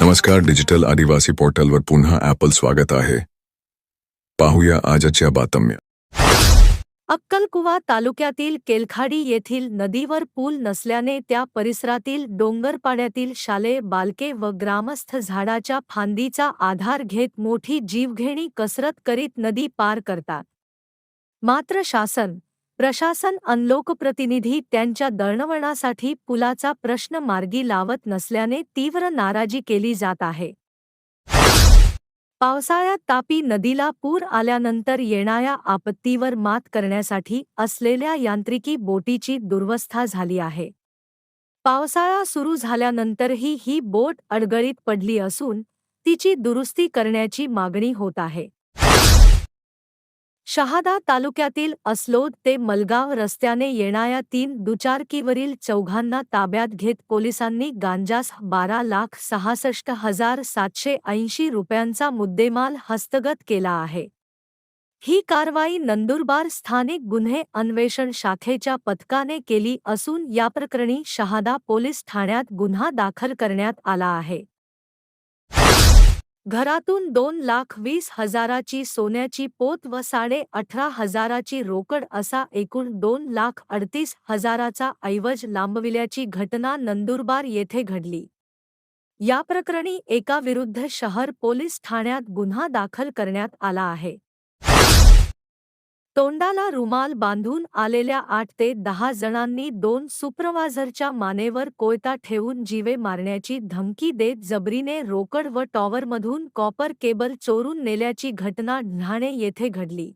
नमस्कार डिजिटल आदिवासी पोर्टलवर पुन्हा ॲपल स्वागत आहे. पाहूया आजच्या बातम्या. अक्कलकुवा तालुक्यातील केलखाडी येथील नदीवर पूल नसल्याने त्या परिसरातील डोंगरपाड्यातील शालेय बालके व ग्रामस्थ झाडाच्या फांदीचा आधार घेत मोठी जीवघेणी कसरत करीत नदी पार करतात. मात्र शासन प्रशासन अनलोकप्रतिनिधी त्यांच्या दळणवळणासाठी पुलाचा प्रश्न मार्गी लावत नसल्याने तीव्र नाराजी केली जात आहे. पावसाळ्यात तापी नदीला पूर आल्यानंतर येणाऱ्या आपत्तीवर मात करण्यासाठी असलेल्या यांत्रिकी बोटीची दुर्वस्था झाली आहे. पावसाळा सुरू झाल्यानंतरही ही बोट अडगळीत पडली असून तिची दुरुस्ती करण्याची मागणी होत आहे. शहादा तालुक्यातील अस्लोद ते मलगाव रस्त्याने येणाऱ्या तीन दुचारकीवरील चौघांना ताब्यात घेत पोलिसांनी गांजास बारा लाख सहासष्ट हजार सातशे ऐंशी रुपयांचा मुद्देमाल हस्तगत केला आहे. ही कारवाई नंदुरबार स्थानिक गुन्हे अन्वेषण शाखेच्या पथकाने केली असून याप्रकरणी शहादा पोलीस ठाण्यात गुन्हा दाखल करण्यात आला आहे. घरातून दोन लाख वीस हजाराची सोन्याची पोत व साडे अठरा हजाराची रोकड असा एकूण दोन लाख अडतीस हजाराचा ऐवज लांबविल्याची घटना नंदुरबार येथे घडली. या प्रकरणी एका विरुद्ध शहर पोलीस ठाण्यात गुन्हा दाखल करण्यात आला आहे. तोंडाला रुमाल बांधून आलेल्या आठ ते दहा जणांनी दोन सुप्रवाझरच्या मानेवर कोयता ठेवून जीवे मारण्याची धमकी देत जबरीने रोकड व टॉवरमधून कॉपर केबल चोरून नेल्याची घटना ढाणे येथे घडली.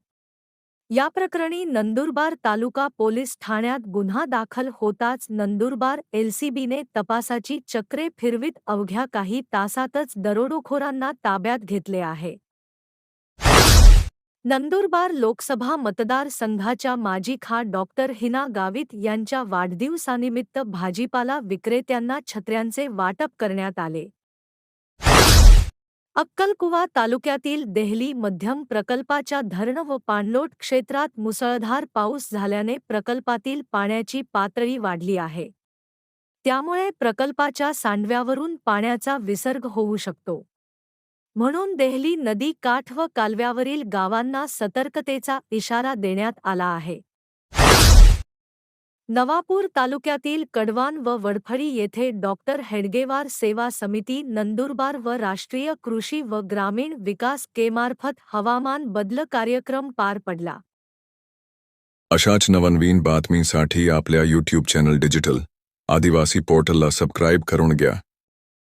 या प्रकरणी नंदुरबार तालुका पोलीस ठाण्यात गुन्हा दाखल होताच नंदुरबार एलसीबीने तपासाची चक्रे फिरवीत अवघ्या काही तासातच दरोडोखोरांना ताब्यात घेतले आहे. नंदुरबार लोकसभा मतदारसंघाच्या माजी खा डॉक्टर हिना गावित यांच्या वाढदिवसानिमित्त भाजीपाला विक्रेत्यांना छत्र्यांचे वाटप करण्यात आले. अक्कलकुवा तालुक्यातील देहली मध्यम प्रकल्पाच्या धरण व पाणलोट क्षेत्रात मुसळधार पाऊस झाल्याने प्रकल्पातील पाण्याची पातळी वाढली आहे. त्यामुळे प्रकल्पाच्या सांडव्यावरून पाण्याचा विसर्ग होऊ शकतो. म्हणून देहली नदी काठ व कालव्यावरील गावांना सतर्कतेचा इशारा देण्यात आला आहे. नवापूर तालुक्यातील कडवान व वडफळी येथे डॉक्टर हेडगेवार सेवा समिती नंदुरबार व राष्ट्रीय कृषी व ग्रामीण विकास केमार्फत हवामान बदल कार्यक्रम पार पडला. अशाच नवनवीन बातमीसाठी आपल्या यूट्यूब चॅनल डिजिटल आदिवासी पोर्टलला सबस्क्राईब करून घ्या.